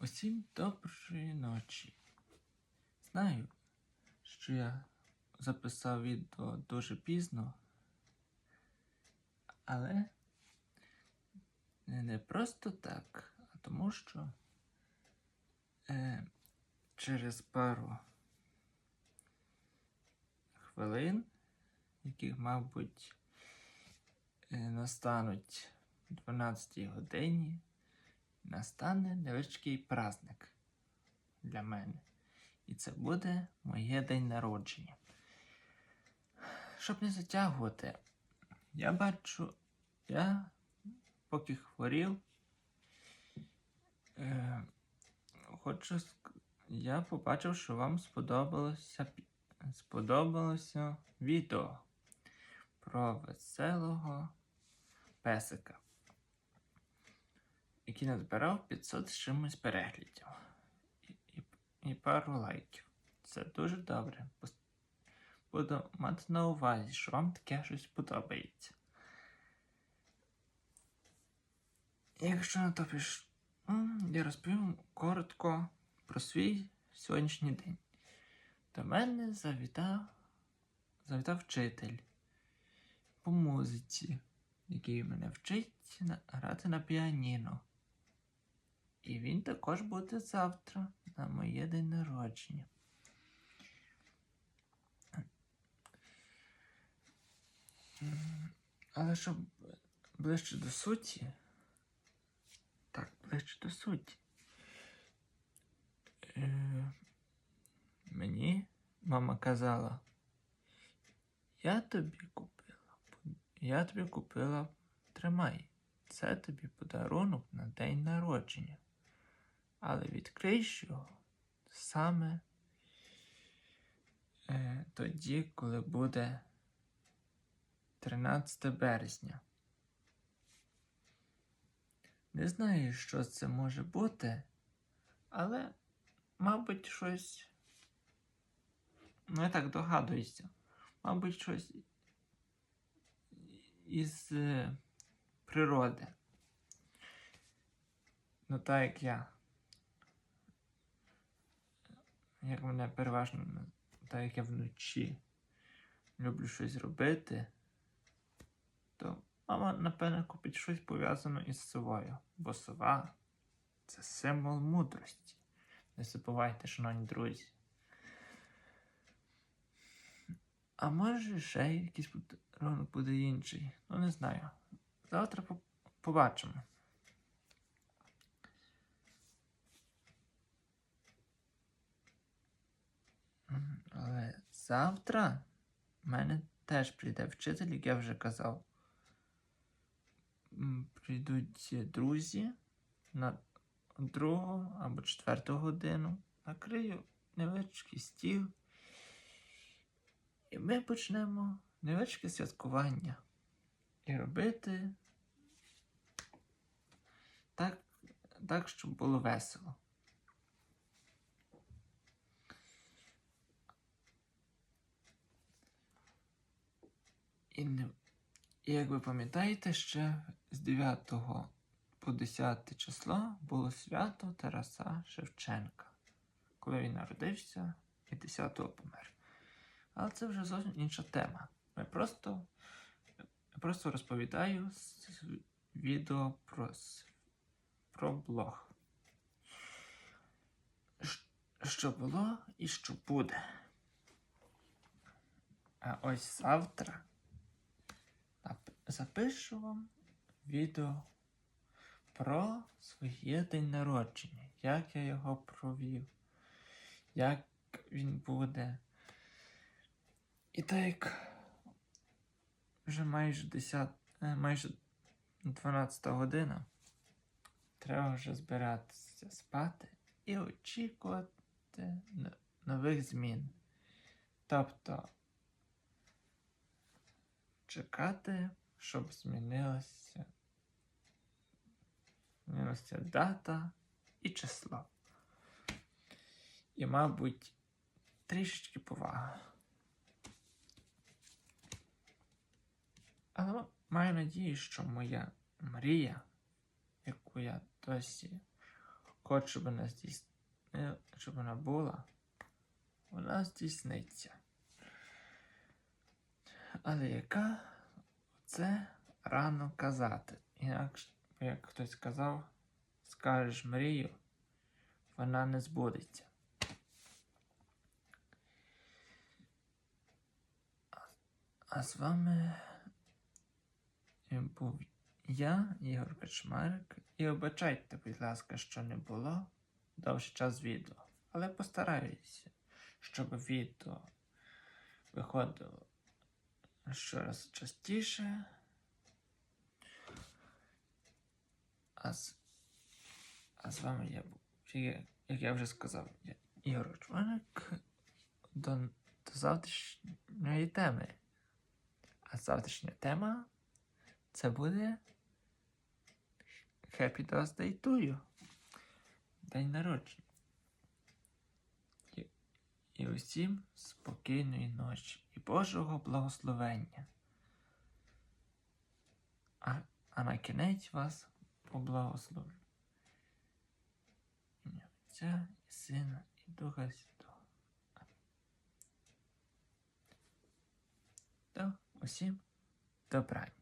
Усім доброї ночі. Знаю, що я записав відео дуже пізно, але не просто так, а тому що е, через пару хвилин, яких, мабуть, е, настануть о 12 годині, настане невеличкий праздник для мене. І це буде моє день народження. Щоб не затягувати, я бачу, я поки хворів, е, хочу я побачив, що вам сподобалося, сподобалося відео про веселого песика який назбирав 500 з чимось переглядів і, і, і пару лайків. Це дуже добре. Буду мати на увазі, що вам таке щось подобається. Якщо на то я розповім коротко про свій сьогоднішній день. До мене завітав, завітав вчитель по музиці, який мене вчить грати на піаніно. І він також буде завтра на моє день народження. Але щоб ближче до суті. Так, ближче до суті. Е, мені мама казала, я тобі купила, я тобі купила, тримай, це тобі подарунок на день народження. Але відкриєш його саме е, тоді, коли буде 13 березня. Не знаю, що це може бути, але, мабуть, щось. Ну, я так догадуюся. Мабуть, щось із е, природи. Ну, так як я. Як мене переважно, так як я вночі люблю щось робити, то мама, напевно, купить щось пов'язане із совою. Бо сова це символ мудрості. Не забувайте, шановні друзі. А може ще якийсь подарунок буде інший. Ну, не знаю. Завтра побачимо. Але завтра в мене теж прийде вчитель, як я вже казав. Прийдуть друзі на другу або четверту годину. Накрию невеличкий стіл. І ми почнемо невеличке святкування. І робити так, так щоб було весело. І, і як ви пам'ятаєте, ще з 9 по 10 число було свято Тараса Шевченка, коли він народився і 10-го помер. Але це вже зовсім інша тема. Ми просто, я просто розповідаю відео про, про блог. Що було і що буде. А ось завтра запишу вам відео про своє день народження, як я його провів, як він буде. І так вже майже 10, е, майже 12 година, треба вже збиратися спати і очікувати нових змін. Тобто чекати, щоб змінилася, змінилася дата і число. І, мабуть, трішечки повага. Але маю надію, що моя мрія, яку я досі хочу, щоб вона здійснила, щоб вона була, вона здійсниться. Але яка це рано казати? Інакше, як хтось сказав, скажеш мрію, вона не збудеться. А- з вами був я, Ігор Качмарик, і обачайте, будь ласка, що не було довший час відео. Але постараюся, щоб відео виходило щораз частіше. А з, а з вами я був, як я вже сказав, я Ігор Качмарик до, до завтрашньої теми. А завтрашня тема це буде Happy Birthday to you. День народження. Усім спокійної ночі і Божого благословення. А, а на кінець вас поблагословлю. Ім'я Отця і Сина і Духа Святого. То усім добра.